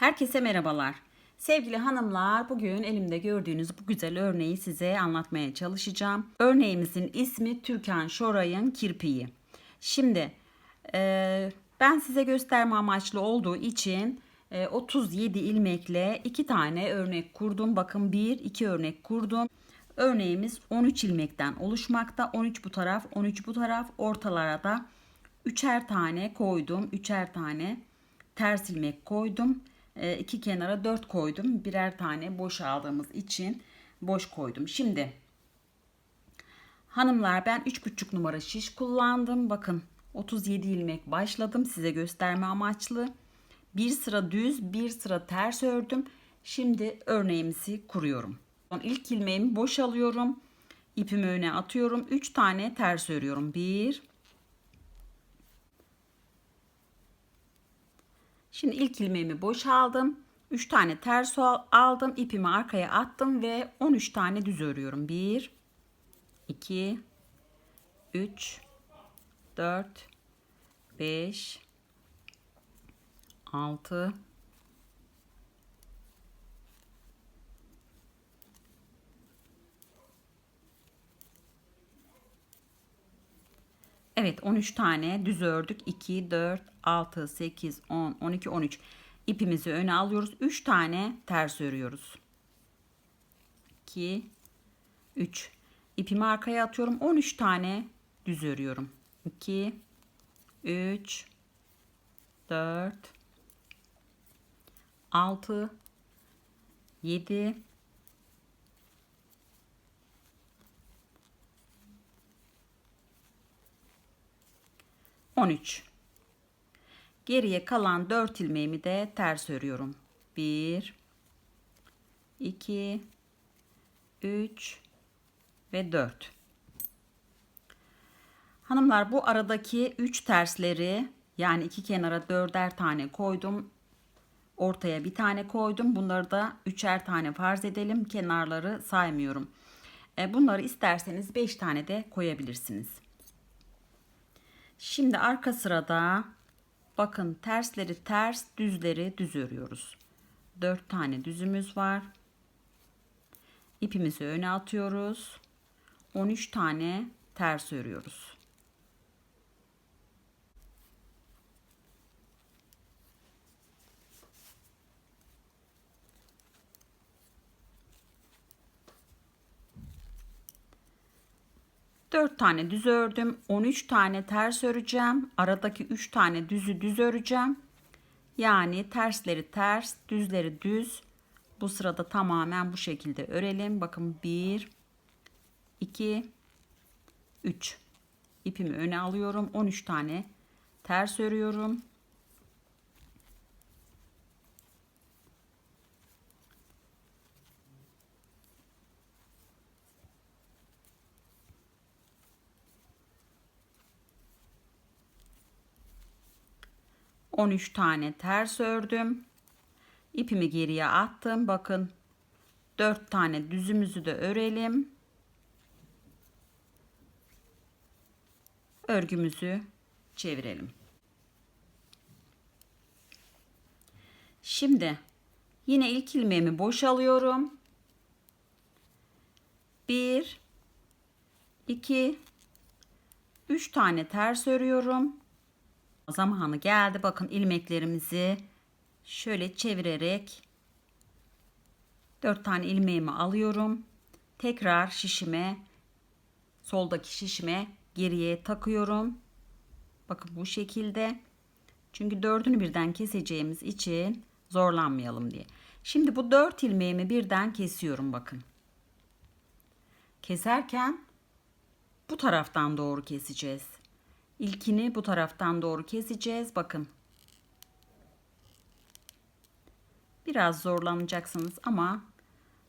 Herkese merhabalar. Sevgili hanımlar, bugün elimde gördüğünüz bu güzel örneği size anlatmaya çalışacağım. Örneğimizin ismi Türkan Şoray'ın kirpiği. Şimdi e, ben size gösterme amaçlı olduğu için e, 37 ilmekle iki tane örnek kurdum. Bakın bir, iki örnek kurdum. Örneğimiz 13 ilmekten oluşmakta. 13 bu taraf, 13 bu taraf. Ortalara da üçer tane koydum. Üçer tane ters ilmek koydum. E, iki kenara dört koydum. Birer tane boş aldığımız için boş koydum. Şimdi hanımlar ben 3,5 numara şiş kullandım. Bakın 37 ilmek başladım size gösterme amaçlı. Bir sıra düz, bir sıra ters ördüm. Şimdi örneğimizi kuruyorum. İlk ilmeğimi boş alıyorum. İpimi öne atıyorum. 3 tane ters örüyorum. 1 Şimdi ilk ilmeğimi boş aldım. 3 tane ters aldım. ipimi arkaya attım ve 13 tane düz örüyorum. 1 2 3 4 5 6 Evet 13 tane düz ördük. 2, 4, 6, 8, 10, 12, 13. İpimizi öne alıyoruz. 3 tane ters örüyoruz. 2, 3. İpimi arkaya atıyorum. 13 tane düz örüyorum. 2, 3, 4, 6, 7, 13. Geriye kalan 4 ilmeğimi de ters örüyorum. 1 2 3 ve 4. Hanımlar bu aradaki 3 tersleri yani iki kenara dörder tane koydum. Ortaya bir tane koydum. Bunları da üçer tane farz edelim. Kenarları saymıyorum. E, bunları isterseniz 5 tane de koyabilirsiniz. Şimdi arka sırada bakın tersleri ters, düzleri düz örüyoruz. 4 tane düzümüz var. İpimizi öne atıyoruz. 13 tane ters örüyoruz. Dört tane düz ördüm. 13 tane ters öreceğim. Aradaki 3 tane düzü düz öreceğim. Yani tersleri ters, düzleri düz. Bu sırada tamamen bu şekilde örelim. Bakın 1 2 3 ipimi öne alıyorum. 13 tane ters örüyorum. 13 tane ters ördüm. İpimi geriye attım. Bakın 4 tane düzümüzü de örelim. Örgümüzü çevirelim. Şimdi yine ilk ilmeğimi boşalıyorum. 1 2 3 tane ters örüyorum zamanı geldi. Bakın ilmeklerimizi şöyle çevirerek 4 tane ilmeğimi alıyorum. Tekrar şişime soldaki şişime geriye takıyorum. Bakın bu şekilde. Çünkü dördünü birden keseceğimiz için zorlanmayalım diye. Şimdi bu dört ilmeğimi birden kesiyorum bakın. Keserken bu taraftan doğru keseceğiz. İlkini bu taraftan doğru keseceğiz. Bakın. Biraz zorlanacaksınız ama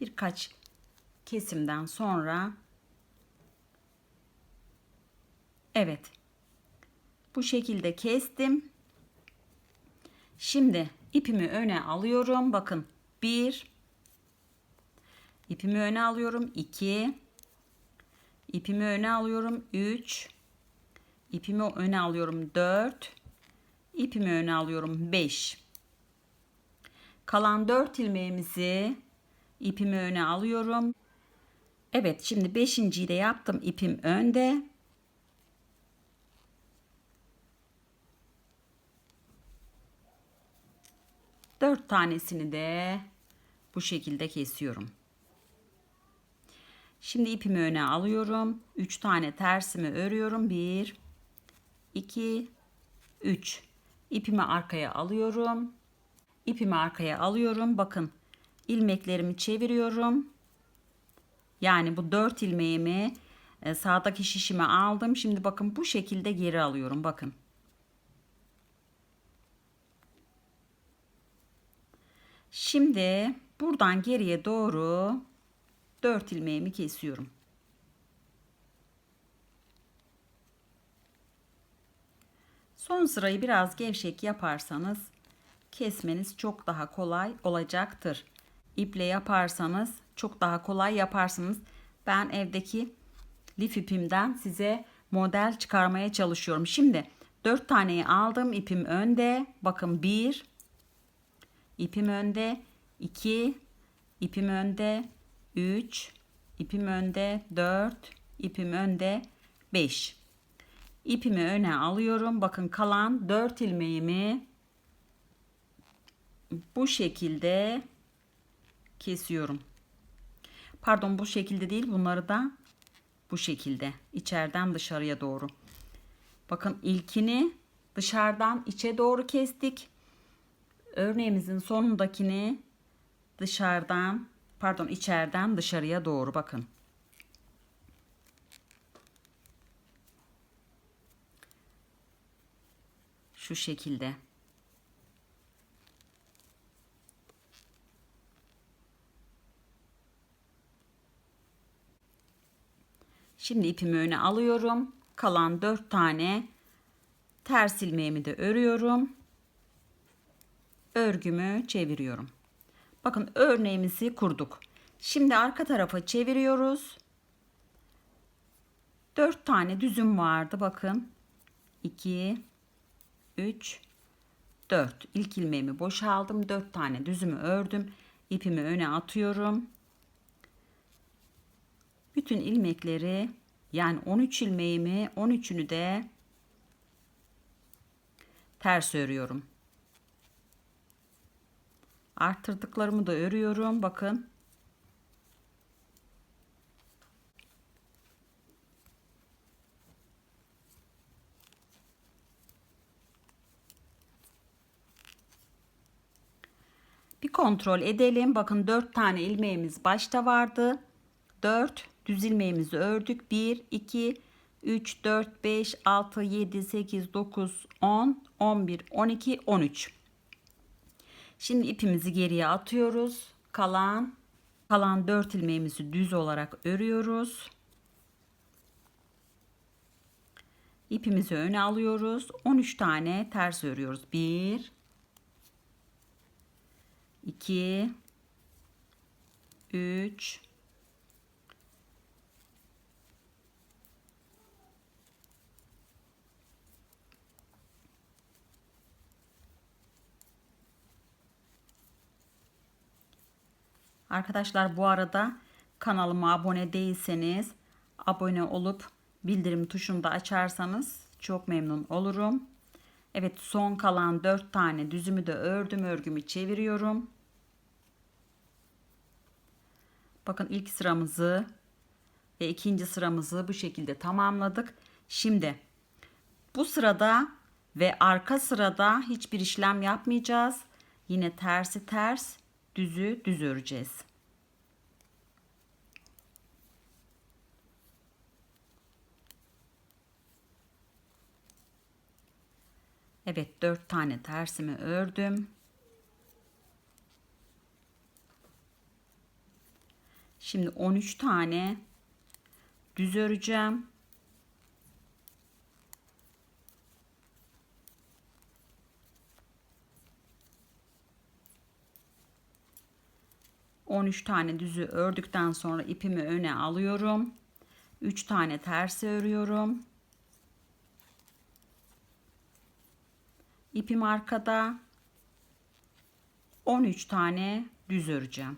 birkaç kesimden sonra Evet. Bu şekilde kestim. Şimdi ipimi öne alıyorum. Bakın 1 ipimi öne alıyorum. 2 ipimi öne alıyorum. 3 ipimi öne alıyorum 4 ipimi öne alıyorum 5 Kalan 4 ilmeğimizi ipimi öne alıyorum. Evet şimdi 5.yi de yaptım ipim önde. Dört tanesini de bu şekilde kesiyorum. Şimdi ipimi öne alıyorum. 3 tane tersimi örüyorum. 1 2 3 İpimi arkaya alıyorum. İpimi arkaya alıyorum. Bakın ilmeklerimi çeviriyorum. Yani bu 4 ilmeğimi e, sağdaki şişime aldım. Şimdi bakın bu şekilde geri alıyorum. Bakın. Şimdi buradan geriye doğru 4 ilmeğimi kesiyorum. Son sırayı biraz gevşek yaparsanız kesmeniz çok daha kolay olacaktır. İple yaparsanız çok daha kolay yaparsınız. Ben evdeki lif ipimden size model çıkarmaya çalışıyorum. Şimdi 4 taneyi aldım. ipim önde. Bakın 1 ipim önde 2 ipim önde 3 ipim önde 4 ipim önde 5 ipimi öne alıyorum. Bakın kalan 4 ilmeğimi bu şekilde kesiyorum. Pardon bu şekilde değil bunları da bu şekilde içeriden dışarıya doğru. Bakın ilkini dışarıdan içe doğru kestik. Örneğimizin sonundakini dışarıdan pardon içeriden dışarıya doğru bakın. Şu şekilde. Şimdi ipimi öne alıyorum. Kalan 4 tane ters ilmeğimi de örüyorum. Örgümü çeviriyorum. Bakın örneğimizi kurduk. Şimdi arka tarafa çeviriyoruz. 4 tane düzüm vardı bakın. 2 3 4 ilk ilmeğimi boşaldım. 4 tane düzümü ördüm. İpimi öne atıyorum. Bütün ilmekleri yani 13 ilmeğimi 13'ünü de ters örüyorum. Arttırdıklarımı da örüyorum. Bakın. Kontrol edelim. Bakın 4 tane ilmeğimiz başta vardı. 4 düz ilmeğimizi ördük. 1 2 3 4 5 6 7 8 9 10 11 12 13 Şimdi ipimizi geriye atıyoruz. Kalan kalan 4 ilmeğimizi düz olarak örüyoruz. İpimizi öne alıyoruz. 13 tane ters örüyoruz. 1 2 3 Arkadaşlar bu arada kanalıma abone değilseniz abone olup bildirim tuşunu da açarsanız çok memnun olurum. Evet son kalan 4 tane düzümü de ördüm örgümü çeviriyorum. Bakın ilk sıramızı ve ikinci sıramızı bu şekilde tamamladık. Şimdi bu sırada ve arka sırada hiçbir işlem yapmayacağız. Yine tersi ters düzü düz öreceğiz. Evet 4 tane tersimi ördüm. Şimdi 13 tane düz öreceğim. 13 tane düzü ördükten sonra ipimi öne alıyorum. 3 tane tersi örüyorum. İpim arkada. 13 tane düz öreceğim.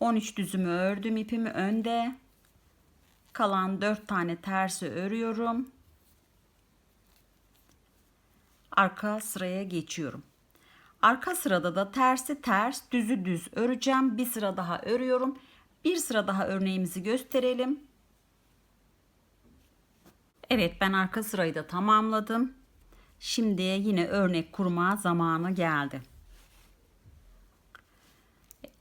On üç düzümü ördüm ipimi önde. Kalan dört tane tersi örüyorum. Arka sıraya geçiyorum. Arka sırada da tersi ters, düzü düz öreceğim. Bir sıra daha örüyorum. Bir sıra daha örneğimizi gösterelim. Evet ben arka sırayı da tamamladım. Şimdi yine örnek kurma zamanı geldi.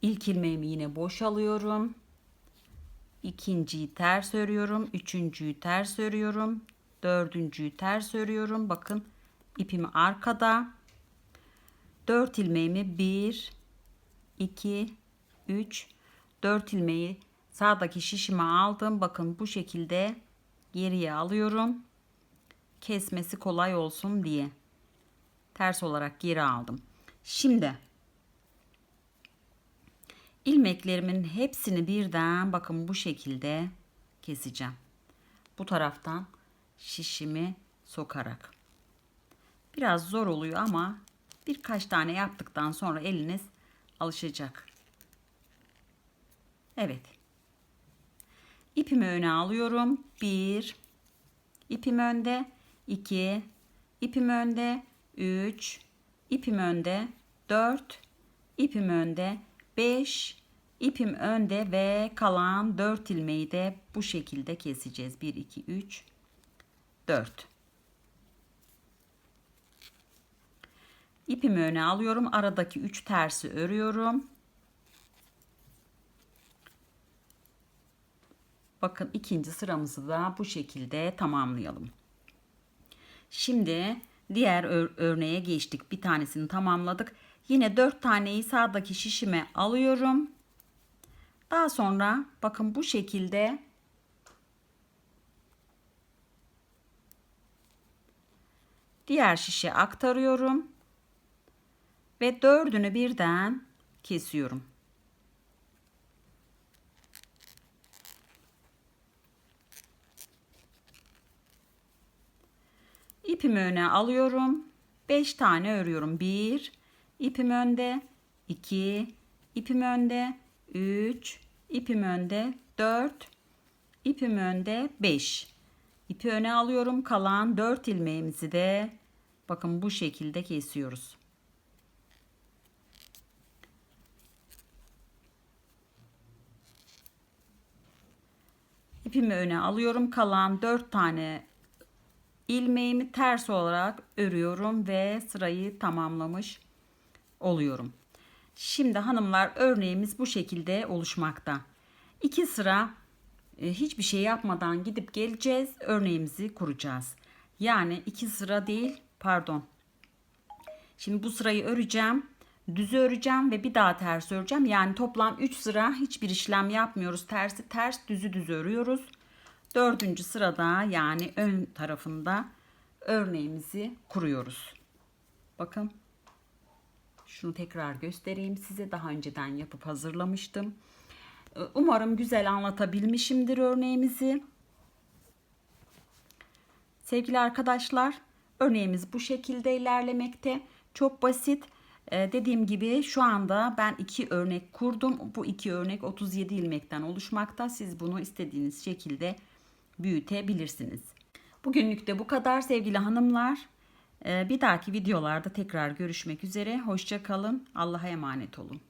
İlk ilmeğimi yine boşalıyorum. İkinciyi ters örüyorum. Üçüncüyü ters örüyorum. Dördüncüyü ters örüyorum. Bakın ipimi arkada. 4 ilmeğimi 1 2 3 4 ilmeği sağdaki şişime aldım. Bakın bu şekilde geriye alıyorum. Kesmesi kolay olsun diye. Ters olarak geri aldım. Şimdi ilmeklerimin hepsini birden bakın bu şekilde keseceğim. Bu taraftan şişimi sokarak. Biraz zor oluyor ama birkaç tane yaptıktan sonra eliniz alışacak. Evet. İpimi öne alıyorum. 1 ipim önde. 2 ipim önde. 3 ipim önde. 4 ipim önde. 5 ipim önde ve kalan 4 ilmeği de bu şekilde keseceğiz. 1 2 3 4 İpimi öne alıyorum. Aradaki 3 tersi örüyorum. Bakın ikinci sıramızı da bu şekilde tamamlayalım. Şimdi diğer ör örneğe geçtik. Bir tanesini tamamladık. Yine 4 taneyi sağdaki şişime alıyorum. Daha sonra bakın bu şekilde diğer şişe aktarıyorum ve dördünü birden kesiyorum. İpimi öne alıyorum. 5 tane örüyorum. 1 ipim önde, 2 ipim önde, 3 ipim önde, 4 ipim önde, 5. İpi öne alıyorum. Kalan 4 ilmeğimizi de bakın bu şekilde kesiyoruz. İpimi öne alıyorum. Kalan 4 tane ilmeğimi ters olarak örüyorum ve sırayı tamamlamış oluyorum. Şimdi hanımlar örneğimiz bu şekilde oluşmakta. İki sıra e, hiçbir şey yapmadan gidip geleceğiz. Örneğimizi kuracağız. Yani iki sıra değil pardon. Şimdi bu sırayı öreceğim düzü öreceğim ve bir daha ters öreceğim. Yani toplam 3 sıra hiçbir işlem yapmıyoruz. Tersi ters düzü düz örüyoruz. Dördüncü sırada yani ön tarafında örneğimizi kuruyoruz. Bakın şunu tekrar göstereyim size. Daha önceden yapıp hazırlamıştım. Ee, umarım güzel anlatabilmişimdir örneğimizi. Sevgili arkadaşlar örneğimiz bu şekilde ilerlemekte. Çok basit ee, dediğim gibi şu anda ben iki örnek kurdum. Bu iki örnek 37 ilmekten oluşmakta. Siz bunu istediğiniz şekilde büyütebilirsiniz. Bugünlük de bu kadar sevgili hanımlar. Ee, bir dahaki videolarda tekrar görüşmek üzere. Hoşça kalın. Allah'a emanet olun.